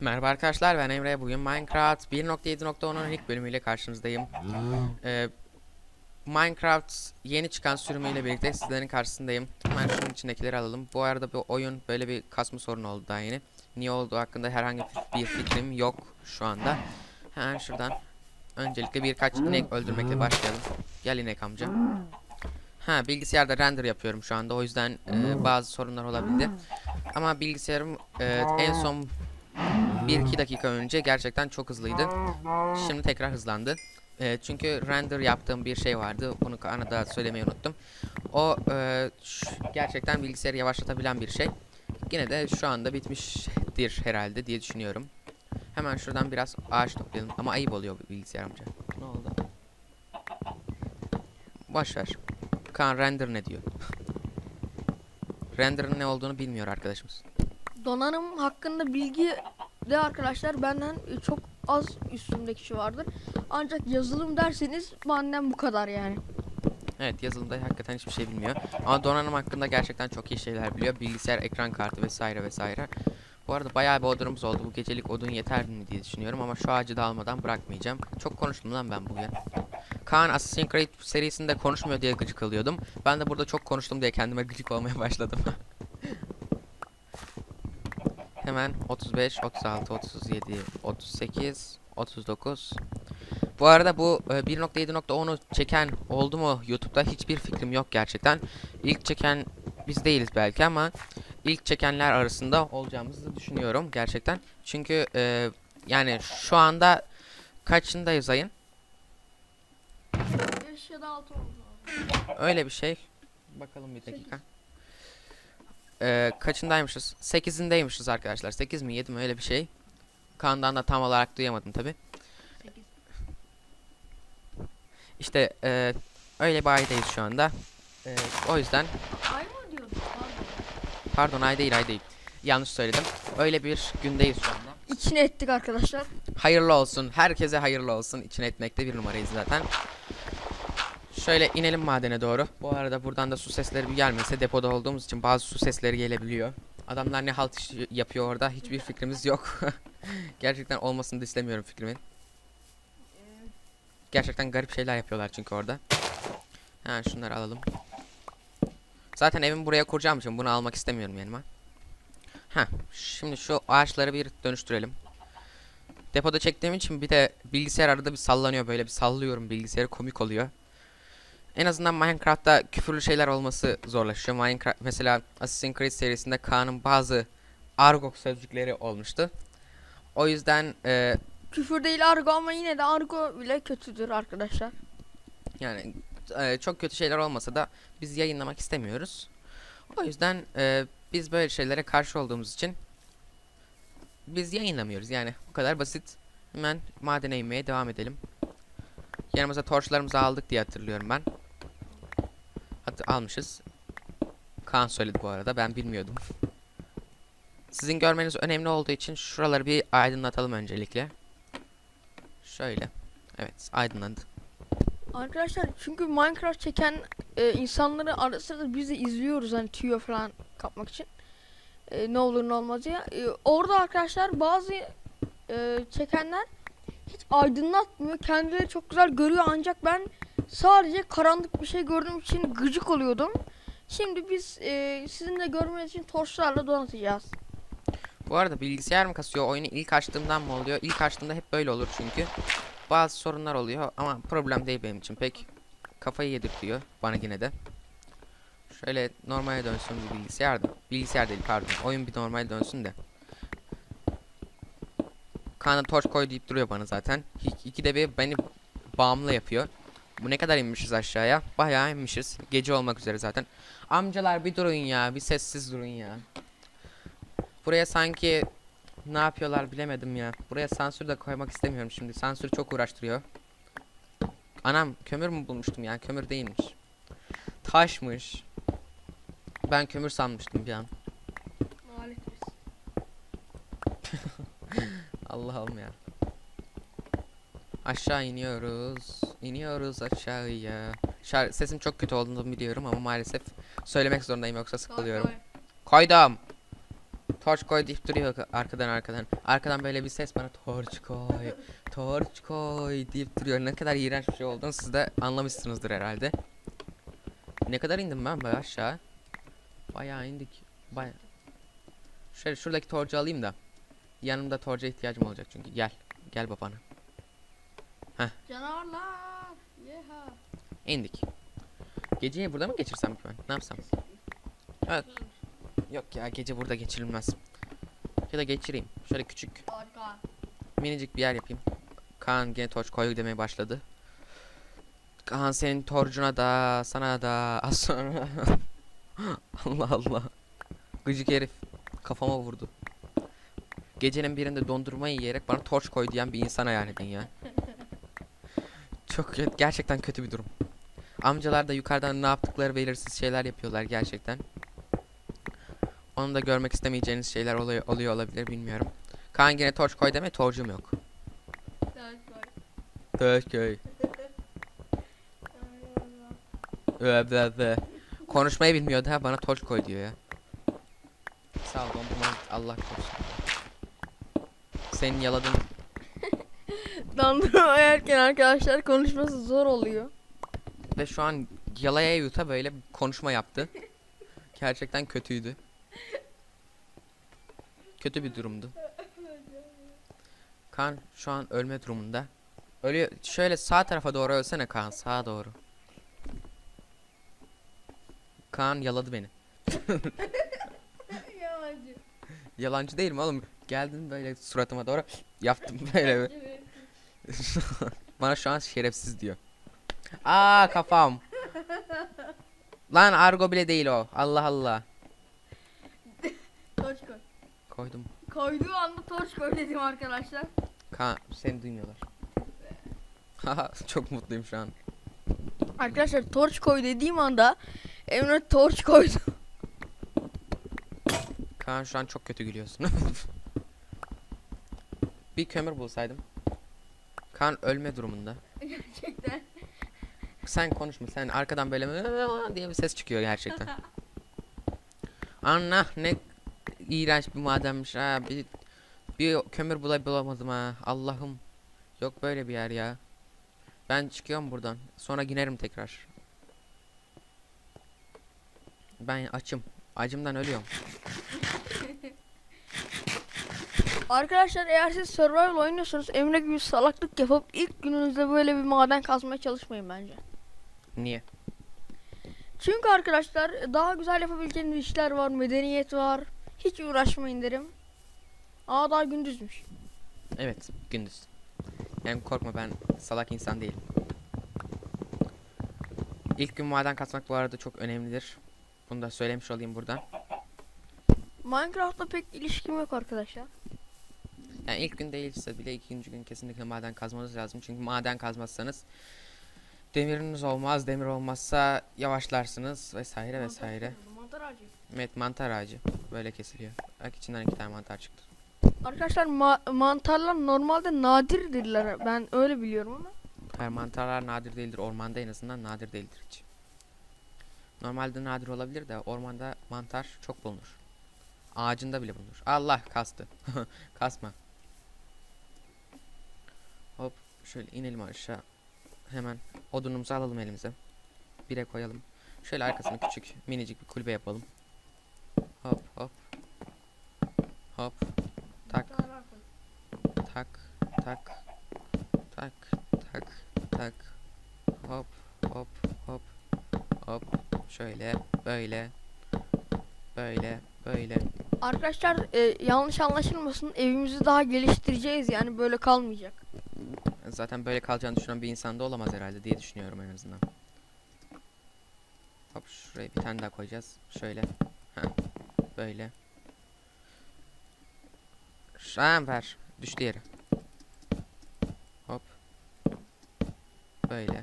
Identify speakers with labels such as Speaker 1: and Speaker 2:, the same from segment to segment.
Speaker 1: Merhaba arkadaşlar ben Emre. Bugün Minecraft 1.7.10'un ilk bölümüyle karşınızdayım. Ee, Minecraft yeni çıkan sürümüyle birlikte sizlerin karşısındayım. Hemen şunun içindekileri alalım. Bu arada bu oyun böyle bir kasma sorunu oldu daha yeni. Niye olduğu hakkında herhangi bir fikrim yok şu anda. Hemen şuradan öncelikle birkaç inek öldürmekle başlayalım. Gel inek amca. Ha bilgisayarda render yapıyorum şu anda o yüzden e, bazı sorunlar olabildi. Ama bilgisayarım e, en son 1-2 dakika önce gerçekten çok hızlıydı. Şimdi tekrar hızlandı. E, çünkü render yaptığım bir şey vardı. Bunu arada söylemeyi unuttum. O e, gerçekten bilgisayarı yavaşlatabilen bir şey. Yine de şu anda bitmiştir herhalde diye düşünüyorum. Hemen şuradan biraz ağaç toplayalım. Ama ayıp oluyor bilgisayar amca. Ne oldu? Boş ver. Kaan render ne diyor? Render'ın ne olduğunu bilmiyor arkadaşımız.
Speaker 2: Donanım hakkında bilgi de arkadaşlar benden çok az üstümdeki kişi vardır. Ancak yazılım derseniz benden bu kadar yani.
Speaker 1: Evet yazılımda hakikaten hiçbir şey bilmiyor. Ama donanım hakkında gerçekten çok iyi şeyler biliyor. Bilgisayar, ekran kartı vesaire vesaire. Bu arada bayağı bir odunumuz oldu. Bu gecelik odun yeter mi diye düşünüyorum ama şu ağacı da almadan bırakmayacağım. Çok konuştum lan ben bugün. Kaan Assassin's Creed serisinde konuşmuyor diye gıcık alıyordum. Ben de burada çok konuştum diye kendime gıcık olmaya başladım. Hemen 35, 36, 37, 38, 39. Bu arada bu e, 1.7.10'u çeken oldu mu YouTube'da hiçbir fikrim yok gerçekten. İlk çeken biz değiliz belki ama ilk çekenler arasında olacağımızı düşünüyorum gerçekten. Çünkü e, yani şu anda kaçındayız ayın?
Speaker 2: 5 ya da 6 oldu.
Speaker 1: Öyle bir şey. Bakalım bir dakika. Ee, kaçındaymışız? 8'indeymişiz arkadaşlar. 8 mi 7 mi öyle bir şey. Kaan'dan da tam olarak duyamadım tabi.
Speaker 2: 8.
Speaker 1: İşte e, öyle bir aydayız şu anda. E, o yüzden
Speaker 2: Ay mı diyordun? Pardon.
Speaker 1: Pardon ay değil ay değil. Yanlış söyledim. Öyle bir gündeyiz şu anda.
Speaker 2: İçine ettik arkadaşlar.
Speaker 1: Hayırlı olsun. Herkese hayırlı olsun. İçine etmekte bir numarayız zaten. Şöyle inelim madene doğru. Bu arada buradan da su sesleri bir gelmese depoda olduğumuz için bazı su sesleri gelebiliyor. Adamlar ne halt yapıyor orada hiçbir fikrimiz yok. Gerçekten olmasını da istemiyorum fikrimin. Gerçekten garip şeyler yapıyorlar çünkü orada. Ha şunları alalım. Zaten evimi buraya kuracağım için bunu almak istemiyorum yanıma. Ha şimdi şu ağaçları bir dönüştürelim. Depoda çektiğim için bir de bilgisayar arada bir sallanıyor böyle bir sallıyorum bilgisayarı komik oluyor. En azından Minecraft'ta küfürlü şeyler olması zorlaşıyor. Minecraft mesela Assassin's Creed serisinde Kaan'ın bazı argo sözcükleri olmuştu. O yüzden e,
Speaker 2: Küfür değil argo ama yine de argo bile kötüdür arkadaşlar.
Speaker 1: yani e, çok kötü şeyler olmasa da biz yayınlamak istemiyoruz. O yüzden e, biz böyle şeylere karşı olduğumuz için biz yayınlamıyoruz yani bu kadar basit. Hemen madene inmeye devam edelim. Yanımıza torçlarımızı aldık diye hatırlıyorum ben. Hatta almışız. Kaan söyledi bu arada ben bilmiyordum. Sizin görmeniz önemli olduğu için şuraları bir aydınlatalım öncelikle. Şöyle. Evet aydınlandı.
Speaker 2: Arkadaşlar çünkü Minecraft çeken e, insanları ara biz de izliyoruz hani tüyo falan kapmak için. E, ne olur ne olmaz diye. E, orada arkadaşlar bazı e, çekenler hiç aydınlatmıyor. Kendileri çok güzel görüyor ancak ben sadece karanlık bir şey gördüğüm için gıcık oluyordum. Şimdi biz e, sizin de görmeniz için torçlarla donatacağız.
Speaker 1: Bu arada bilgisayar mı kasıyor? Oyunu ilk açtığımdan mı oluyor? İlk açtığımda hep böyle olur çünkü. Bazı sorunlar oluyor ama problem değil benim için. Pek kafayı yedirtiyor bana yine de. Şöyle normale dönsün bu bilgisayar da. Bilgisayar değil pardon. Oyun bir normale dönsün de. Kaan'a torç koy deyip duruyor bana zaten. İk- İkide bir beni bağımlı yapıyor. Bu ne kadar inmişiz aşağıya? Bayağı inmişiz. Gece olmak üzere zaten. Amcalar bir durun ya. Bir sessiz durun ya. Buraya sanki ne yapıyorlar bilemedim ya. Buraya sansür de koymak istemiyorum şimdi. Sansür çok uğraştırıyor. Anam kömür mü bulmuştum ya? Kömür değilmiş. Taşmış. Ben kömür sanmıştım bir an. Allah'ım ya. Aşağı iniyoruz. iniyoruz aşağıya. Şar- sesim çok kötü olduğunu biliyorum ama maalesef söylemek zorundayım yoksa sıkılıyorum.
Speaker 2: Koy,
Speaker 1: Koydum. Torç koy deyip duruyor arkadan arkadan. Arkadan böyle bir ses bana torç koy, torç koy deyip duruyor. Ne kadar iğrenç bir şey olduğunu siz de anlamışsınızdır herhalde. Ne kadar indim ben böyle aşağı? Bayağı indik. Bayağı. Şöyle şuradaki torcu alayım da. Yanımda torca ihtiyacım olacak çünkü. Gel. Gel babana.
Speaker 2: Canavarlar. Yeha.
Speaker 1: İndik. Geceyi burada mı geçirsem ki ben? Ne yapsam? Evet. Yok ya gece burada geçirilmez. Ya da geçireyim. Şöyle küçük minicik bir yer yapayım. Kaan gene torç koy demeye başladı. Kaan senin torcuna da sana da az sonra. Allah Allah. Gıcık herif. Kafama vurdu. Gecenin birinde dondurma yiyerek bana torç koy diyen bir insan hayal edin ya. Çok gerçekten kötü bir durum. Amcalar da yukarıdan ne yaptıkları belirsiz şeyler yapıyorlar gerçekten. Onu da görmek istemeyeceğiniz şeyler oluyor, oluyor olabilir bilmiyorum. Kaan gene torç koy deme torcum yok. Torç koy. Konuşmayı bilmiyor daha bana torç koy diyor ya. Sağ ol dondurma Allah korusun. Senin yaladığın
Speaker 2: Dondurma yerken arkadaşlar konuşması zor oluyor.
Speaker 1: ve şu an yalaya yuta böyle konuşma yaptı. Gerçekten kötüydü. Kötü bir durumdu. Kaan şu an ölme durumunda. Ölüyor. Şöyle sağ tarafa doğru ölsene Kaan sağa doğru. Kaan yaladı beni.
Speaker 2: Yalancı.
Speaker 1: Yalancı değilim oğlum. Geldin böyle suratıma doğru yaptım böyle. Bana şu an şerefsiz diyor. Aa kafam. Lan argo bile değil o. Allah Allah. Koydum.
Speaker 2: Koyduğu anda torç koy dedim arkadaşlar.
Speaker 1: Ka seni duymuyorlar. Haha çok mutluyum şu an.
Speaker 2: Arkadaşlar torç koy dediğim anda Emre torç koydu.
Speaker 1: Kaan şu an çok kötü gülüyorsun. bir kömür bulsaydım. Kaan ölme durumunda.
Speaker 2: Gerçekten.
Speaker 1: Sen konuşma sen arkadan böyle diye bir ses çıkıyor gerçekten. Anna ne iğrenç bir madenmiş. Ha bir bir kömür bulay bulamadım ha. Allah'ım. Yok böyle bir yer ya. Ben çıkıyorum buradan. Sonra ginerim tekrar. Ben açım. Acımdan ölüyorum.
Speaker 2: Arkadaşlar eğer siz survival oynuyorsanız Emre gibi salaklık yapıp ilk gününüzde böyle bir maden kazmaya çalışmayın bence.
Speaker 1: niye?
Speaker 2: Çünkü arkadaşlar daha güzel yapabileceğiniz işler var, medeniyet var. Hiç uğraşmayın derim. Aa daha gündüzmüş.
Speaker 1: evet gündüz yani korkma ben salak insan değilim İlk gün maden kasmak bu arada çok önemlidir bunu da söylemiş olayım buradan
Speaker 2: Minecraft'ta pek ilişkim yok arkadaşlar.
Speaker 1: Yani ilk gün değilse bile ikinci gün kesinlikle maden kazmanız lazım. Çünkü maden kazmazsanız demiriniz olmaz. Demir olmazsa yavaşlarsınız vesaire vesaire.
Speaker 2: Mantar ağacı.
Speaker 1: Evet mantar ağacı böyle kesiliyor. Bak içinden iki tane mantar çıktı.
Speaker 2: Arkadaşlar ma- mantarlar normalde nadirdirler. Ben öyle biliyorum ama.
Speaker 1: Hayır mantarlar nadir değildir. Ormanda en azından nadir değildir hiç. Normalde nadir olabilir de ormanda mantar çok bulunur. Ağacında bile bulunur. Allah kastı. Kasma. Hop şöyle inelim aşağı. Hemen odunumuzu alalım elimize. Bire koyalım. Şöyle arkasına küçük minicik bir kulübe yapalım. Hop hop. Hop. Tak tak tak tak tak tak hop hop hop hop şöyle böyle böyle böyle
Speaker 2: Arkadaşlar e, yanlış anlaşılmasın evimizi daha geliştireceğiz yani böyle kalmayacak.
Speaker 1: zaten böyle kalacağını düşünen bir insan da olamaz herhalde diye düşünüyorum en azından. Hop şuraya bir tane daha koyacağız. Şöyle. Heh, böyle. Şam ver. Düştü yere. Hop. Böyle.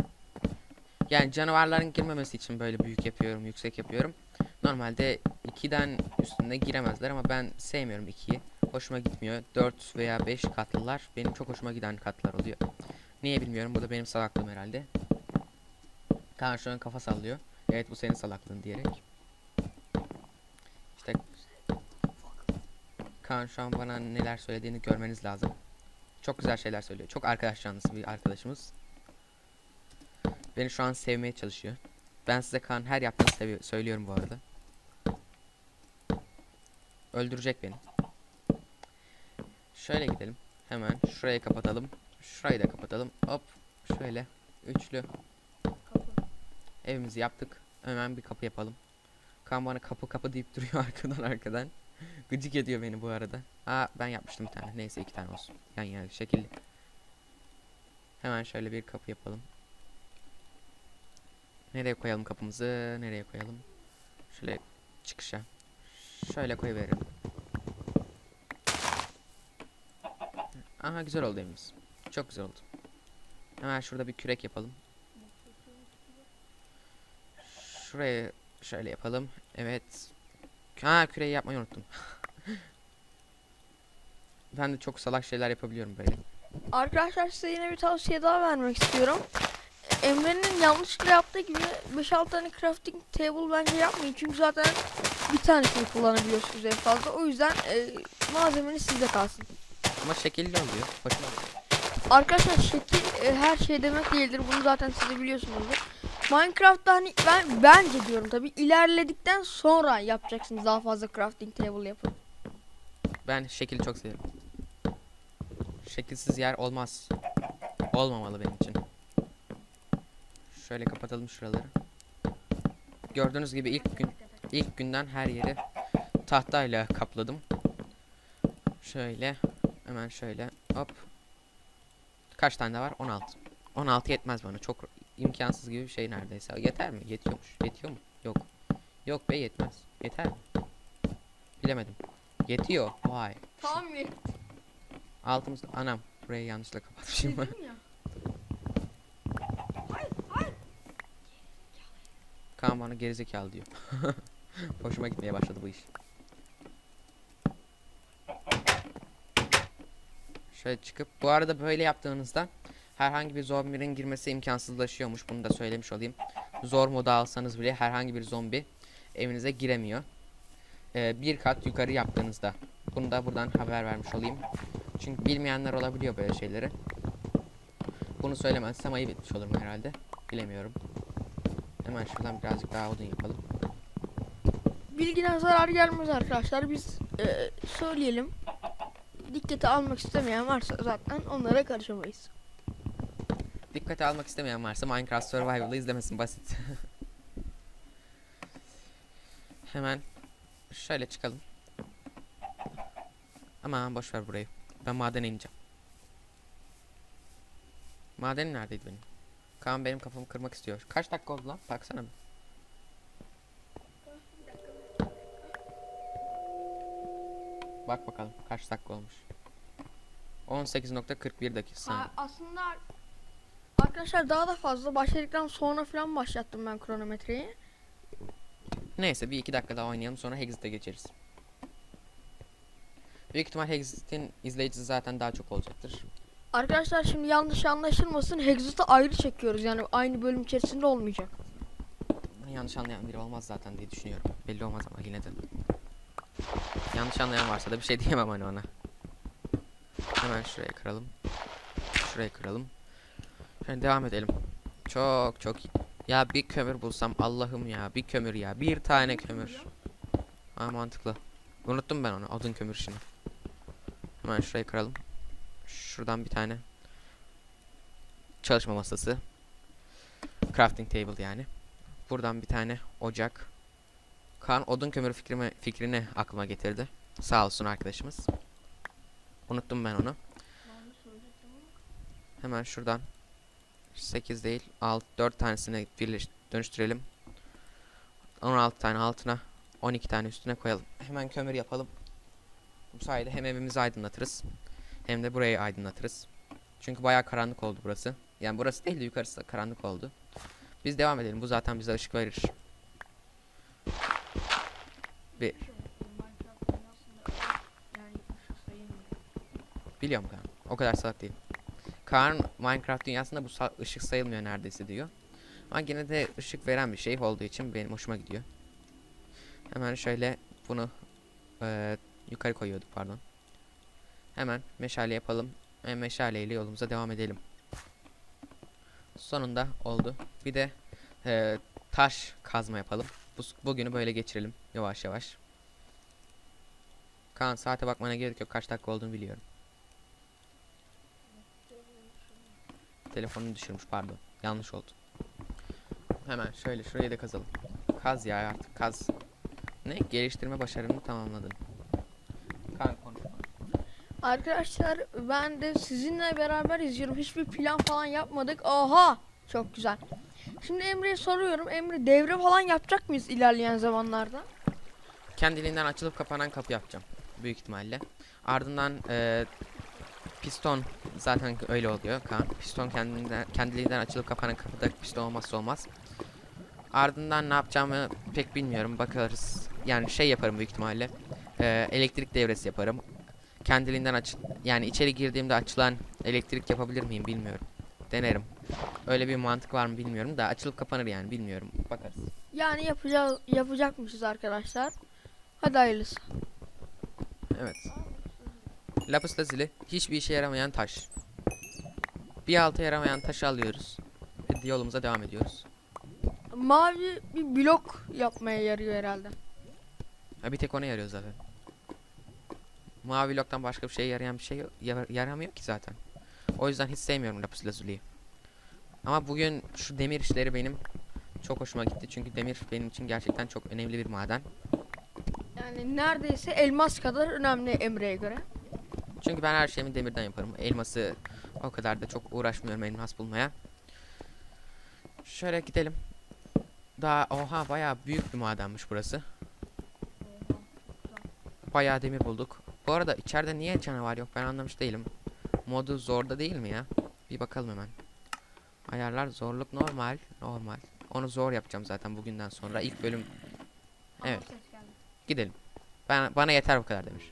Speaker 1: Yani canavarların girmemesi için böyle büyük yapıyorum, yüksek yapıyorum. Normalde 2'den üstünde giremezler ama ben sevmiyorum 2'yi. Hoşuma gitmiyor. 4 veya 5 katlılar benim çok hoşuma giden katlar oluyor. Niye bilmiyorum. Bu da benim salaklığım herhalde. Kaan şu an kafa sallıyor. Evet bu senin salaklığın diyerek. İşte Kaan şu an bana neler söylediğini görmeniz lazım. Çok güzel şeyler söylüyor. Çok arkadaş canlısı bir arkadaşımız. Beni şu an sevmeye çalışıyor. Ben size Kaan her yaptığını söylüyorum bu arada. Öldürecek beni. Şöyle gidelim. Hemen şurayı kapatalım. Şurayı da kapatalım. Hop. Şöyle. Üçlü. Evimizi yaptık. Hemen bir kapı yapalım. Kaan bana kapı kapı deyip duruyor arkadan arkadan. Gıcık ediyor beni bu arada. Aa ben yapmıştım bir tane. Neyse iki tane olsun. Yan yana şekilli. Hemen şöyle bir kapı yapalım. Nereye koyalım kapımızı? Nereye koyalım? Şöyle çıkışa. Şöyle koyuverelim. Aha güzel oldu evimiz. Çok güzel oldu. Hemen şurada bir kürek yapalım. Şuraya şöyle yapalım. Evet. Ha küreği yapmayı unuttum. ben de çok salak şeyler yapabiliyorum böyle.
Speaker 2: Arkadaşlar size yine bir tavsiye daha vermek istiyorum. Emre'nin yanlışlıkla yaptığı gibi 5-6 tane crafting table bence yapmayın. Çünkü zaten bir tanesini kullanabiliyorsunuz en fazla. O yüzden e, malzemeniz sizde kalsın.
Speaker 1: Ama şekilli oluyor. Hoşuma.
Speaker 2: Arkadaşlar şekil e, her şey demek değildir. Bunu zaten siz de biliyorsunuzdur. Minecraft'ta hani ben bence diyorum tabi ilerledikten sonra yapacaksınız daha fazla crafting table yapın.
Speaker 1: Ben şekili çok seviyorum. Şekilsiz yer olmaz. Olmamalı benim için. Şöyle kapatalım şuraları. Gördüğünüz gibi ilk gün ilk günden her yeri tahtayla kapladım. Şöyle hemen şöyle hop. Kaç tane var? 16. 16 yetmez bana. Çok imkansız gibi bir şey neredeyse. Yeter mi? Yetiyormuş. Yetiyor mu? Yok. Yok be yetmez. Yeter mi? Bilemedim. Yetiyor. Vay.
Speaker 2: Tamam
Speaker 1: Altımız anam burayı yanlışlıkla kapatmışım.
Speaker 2: ya.
Speaker 1: Kaan bana gerizekalı diyor. Hoşuma gitmeye başladı bu iş. Şöyle çıkıp bu arada böyle yaptığınızda herhangi bir zombinin girmesi imkansızlaşıyormuş. Bunu da söylemiş olayım. Zor moda alsanız bile herhangi bir zombi evinize giremiyor. Ee, bir kat yukarı yaptığınızda. Bunu da buradan haber vermiş olayım. Çünkü bilmeyenler olabiliyor böyle şeyleri. Bunu söylemezsem ayıp etmiş olurum herhalde. Bilemiyorum. Hemen şuradan birazcık daha odun yapalım.
Speaker 2: Bilgine zarar gelmez arkadaşlar. Biz e, söyleyelim. Dikkate almak istemeyen varsa zaten onlara karışamayız.
Speaker 1: Dikkate almak istemeyen varsa Minecraft Survival'ı izlemesin basit. Hemen şöyle çıkalım. Aman boş ver burayı. Ben madene ineceğim. Maden neredeydi benim? Kaan benim kafamı kırmak istiyor. Kaç dakika oldu lan? Baksana bir. Bak bakalım kaç dakika olmuş. 18.41 dakika.
Speaker 2: Ha, aslında arkadaşlar daha da fazla başladıktan sonra falan başlattım ben kronometreyi.
Speaker 1: Neyse bir iki dakika daha oynayalım sonra Hexit'e geçeriz. Büyük ihtimal Hexit'in izleyicisi zaten daha çok olacaktır.
Speaker 2: Arkadaşlar şimdi yanlış anlaşılmasın. Hexit'i ayrı çekiyoruz. Yani aynı bölüm içerisinde olmayacak.
Speaker 1: Yanlış anlayan biri olmaz zaten diye düşünüyorum. Belli olmaz ama yine de. Yanlış anlayan varsa da bir şey diyemem hani ona. Hemen şurayı kıralım. Şurayı kıralım. Şöyle devam edelim. Çok çok iyi. Ya bir kömür bulsam Allah'ım ya bir kömür ya bir tane kömür. Ha mantıklı. Unuttum ben onu odun kömür işini. Hemen şurayı kıralım. Şuradan bir tane çalışma masası. Crafting table yani. Buradan bir tane ocak. Kaan odun kömürü fikrimi, fikrini aklıma getirdi. Sağ olsun arkadaşımız. Unuttum ben onu. Hemen şuradan 8 değil 6 4 tanesini birleş dönüştürelim. 16 tane altına 12 tane üstüne koyalım. Hemen kömür yapalım. Bu sayede hem evimizi aydınlatırız hem de burayı aydınlatırız. Çünkü bayağı karanlık oldu burası. Yani burası değil de yukarısı da karanlık oldu. Biz devam edelim. Bu zaten bize ışık verir. Bir. Biliyorum Kaan. O kadar salak değil. Kaan Minecraft dünyasında bu ışık sayılmıyor neredeyse diyor. Ama yine de ışık veren bir şey olduğu için benim hoşuma gidiyor. Hemen şöyle bunu eee, yukarı koyuyorduk pardon. Hemen meşale yapalım. Ve meşaleyle yolumuza devam edelim. Sonunda oldu. Bir de eee, taş kazma yapalım. Bu, bugünü böyle geçirelim yavaş yavaş. Kaan saate bakmana gerek yok kaç dakika olduğunu biliyorum. Telefonunu düşürmüş pardon. Yanlış oldu. Hemen şöyle şurayı da kazalım. Kaz ya artık kaz. Ne? Geliştirme başarını tamamladın. Kaan konuşma.
Speaker 2: Arkadaşlar ben de sizinle beraber izliyorum. Hiçbir plan falan yapmadık. Oha! Çok güzel. Şimdi Emre'ye soruyorum. Emre devre falan yapacak mıyız ilerleyen zamanlarda?
Speaker 1: Kendiliğinden açılıp kapanan kapı yapacağım. Büyük ihtimalle. Ardından eee, piston zaten öyle oluyor Kaan. Piston kendinden, kendiliğinden açılıp kapanan kapıda piston olmazsa olmaz. Ardından ne yapacağımı pek bilmiyorum. Bakarız. Yani şey yaparım büyük ihtimalle. Eee, elektrik devresi yaparım. Kendiliğinden aç yani içeri girdiğimde açılan elektrik yapabilir miyim bilmiyorum. Denerim. Öyle bir mantık var mı bilmiyorum da açılıp kapanır yani bilmiyorum. Bakarız.
Speaker 2: Yani yapacağız, yapacakmışız arkadaşlar. Hadi hayırlısı.
Speaker 1: Evet. Lapis lazuli hiçbir işe yaramayan taş. Bir alta yaramayan taşı alıyoruz. Ve yolumuza devam ediyoruz.
Speaker 2: Mavi bir blok yapmaya yarıyor herhalde.
Speaker 1: Ha, bir tek ona yarıyor zaten. Mavi bloktan başka bir şeye yarayan bir şey yar- yaramıyor ki zaten. O yüzden hiç sevmiyorum lapis lazuliyi. Ama bugün şu demir işleri benim çok hoşuma gitti. Çünkü demir benim için gerçekten çok önemli bir maden.
Speaker 2: Yani neredeyse elmas kadar önemli Emre'ye göre.
Speaker 1: Çünkü ben her şeyimi demirden yaparım. Elması o kadar da çok uğraşmıyorum elmas bulmaya. Şöyle gidelim. Daha oha bayağı büyük bir madenmiş burası. Bayağı demir bulduk. Bu arada içeride niye canavar yok ben anlamış değilim. Modu zorda değil mi ya? Bir bakalım hemen. Ayarlar zorluk normal. Normal. Onu zor yapacağım zaten bugünden sonra. İlk bölüm Evet. gidelim. Ben, bana yeter bu kadar demir.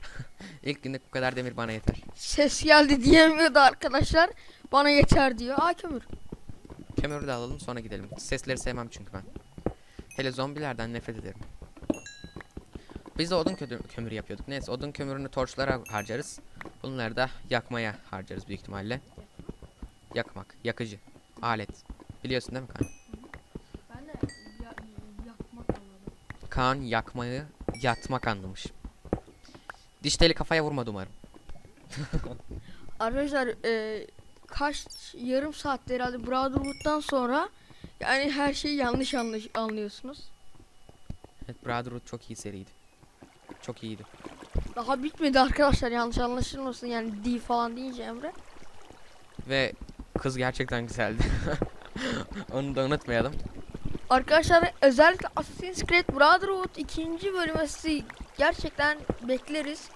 Speaker 1: İlk günlük bu kadar demir bana yeter.
Speaker 2: Ses geldi diyemiyordu arkadaşlar. Bana yeter diyor. Aa kömür.
Speaker 1: Kömürü de alalım sonra gidelim. Sesleri sevmem çünkü ben. Hele zombilerden nefret ederim. Biz de odun kömür, kömürü yapıyorduk. Neyse odun kömürünü torçlara harcarız. Bunları da yakmaya harcarız büyük ihtimalle. Yakmak, yakıcı, alet. Biliyorsun değil mi Kaan?
Speaker 2: Ben de yakmak anladım.
Speaker 1: Kaan yakmayı yatmak anlamış. Diş teli kafaya vurmadı umarım.
Speaker 2: Arkadaşlar e, kaç yarım saatte herhalde Brotherhood'dan sonra yani her şeyi yanlış anlış, anlıyorsunuz.
Speaker 1: Evet Brotherhood çok iyi seriydi. Çok iyiydi.
Speaker 2: Daha bitmedi arkadaşlar yanlış anlaşılmasın yani D falan deyince Emre.
Speaker 1: Ve kız gerçekten güzeldi. Onu da unutmayalım.
Speaker 2: Arkadaşlar özellikle Assassin's Creed Brotherhood ikinci bölümü gerçekten bekleriz.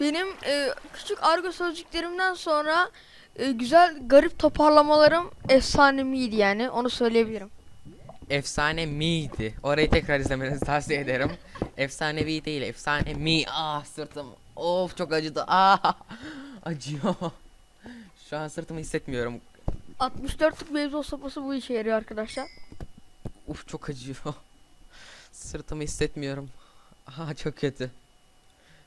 Speaker 2: Benim e, küçük argo sözcüklerimden sonra e, güzel garip toparlamalarım efsanemiydi yani onu söyleyebilirim.
Speaker 1: Efsane miydi? Orayı tekrar izlemenizi tavsiye ederim. Efsanevi değil, efsane mi. Ah sırtım. Of çok acıdı. Ah acıyor. Şu an sırtımı hissetmiyorum.
Speaker 2: 64'lük beyzbol sopası bu işe yarıyor arkadaşlar.
Speaker 1: Uf çok acıyor. Sırtımı hissetmiyorum. Ah çok kötü.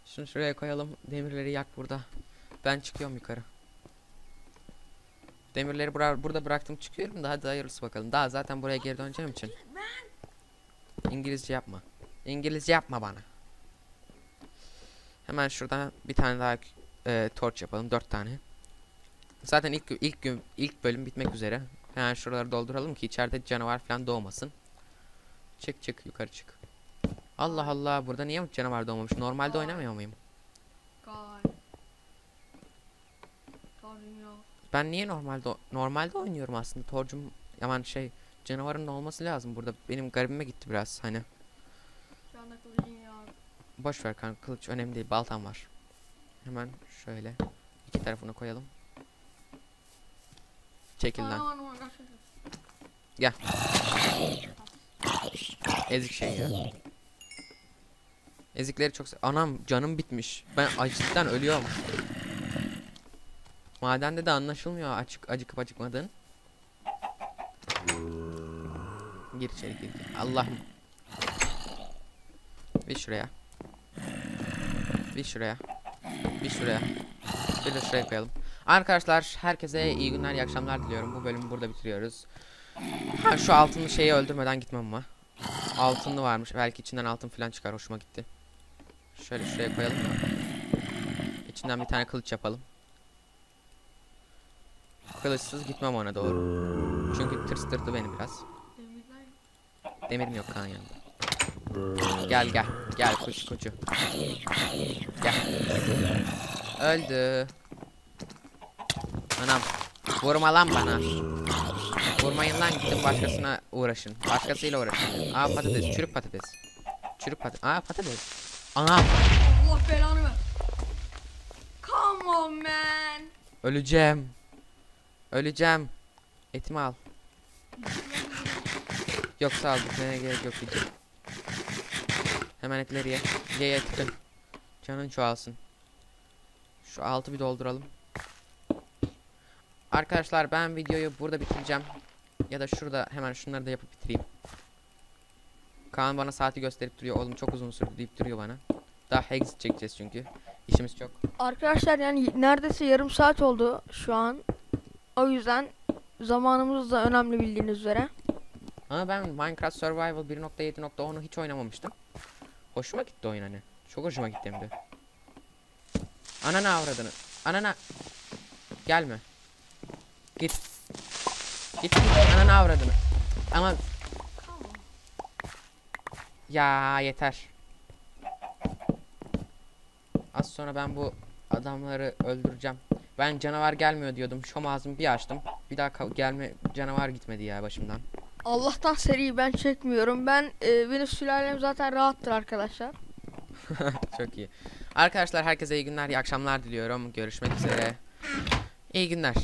Speaker 1: Şunu şuraya koyalım. Demirleri yak burada. Ben çıkıyorum yukarı. Demirleri bura- burada bıraktım çıkıyorum da hadi hayırlısı bakalım. Daha zaten buraya geri döneceğim için. İngilizce yapma. İngilizce yapma bana. Hemen şuradan bir tane daha e, torch yapalım. Dört tane. Zaten ilk ilk gün ilk bölüm bitmek üzere. Hemen şuraları dolduralım ki içeride canavar falan doğmasın. Çık çık yukarı çık. Allah Allah burada niye canavar doğmamış? Normalde oynamıyor muyum? Ben niye normalde normalde oynuyorum aslında. Torcum aman şey canavarın da olması lazım burada. Benim garibime gitti biraz hani. Boş ver kanka kılıç önemli değil baltam var. Hemen şöyle iki tarafını koyalım. Çekil lan. Ezik şey ya. Ezikleri çok Anam canım bitmiş. Ben açlıktan ölüyorum. Madende de anlaşılmıyor açık acıkıp acıkmadığın. Gir içeri gir. Allah'ım. Bir şuraya. Bir şuraya. Bir şuraya. Bir de şuraya koyalım. Arkadaşlar herkese iyi günler, iyi akşamlar diliyorum. Bu bölümü burada bitiriyoruz. Ha şu altınlı şeyi öldürmeden gitmem ama. Altınlı varmış. Belki içinden altın falan çıkar. Hoşuma gitti. Şöyle şuraya koyalım. İçinden bir tane kılıç yapalım. Kılıçsız gitmem ona doğru. Çünkü tırstırdı beni biraz. Demirim yok kan yanında. Gel gel. Gel kuş koçu. Gel. Öldü. Anam. Vurma lan bana. Vurmayın lan gidin başkasına uğraşın. Başkasıyla uğraşın. Aa patates. Çürük patates. Çürük patates. Aa patates. Anam.
Speaker 2: Allah belanı ver. Come on man.
Speaker 1: Öleceğim. Öleceğim. Etimi al. Yok sağ ol gitmene gerek yok Bilge. Hemen etleri ye. Ye ye tıkın. Canın çoğalsın. Şu altı bir dolduralım. Arkadaşlar ben videoyu burada bitireceğim. Ya da şurada hemen şunları da yapıp bitireyim. Kaan bana saati gösterip duruyor. Oğlum çok uzun sürdü deyip duruyor bana. Daha exit çekeceğiz çünkü. İşimiz çok.
Speaker 2: Arkadaşlar yani neredeyse yarım saat oldu şu an. O yüzden zamanımız da önemli bildiğiniz üzere.
Speaker 1: Ama ben Minecraft Survival 1.7.10'u hiç oynamamıştım. Hoşuma gitti oyun hani. Çok hoşuma gitti hem de. Anana avradını. Anana. Gelme. Git. Git git anana avradını. Ama. Ya yeter. Az sonra ben bu adamları öldüreceğim. Ben canavar gelmiyor diyordum. Şom ağzımı bir açtım. Bir daha gelme canavar gitmedi ya başımdan.
Speaker 2: Allah'tan seriyi ben çekmiyorum. Ben e, benim sülalem zaten rahattır arkadaşlar.
Speaker 1: Çok iyi. Arkadaşlar herkese iyi günler, iyi akşamlar diliyorum. Görüşmek üzere. İyi günler.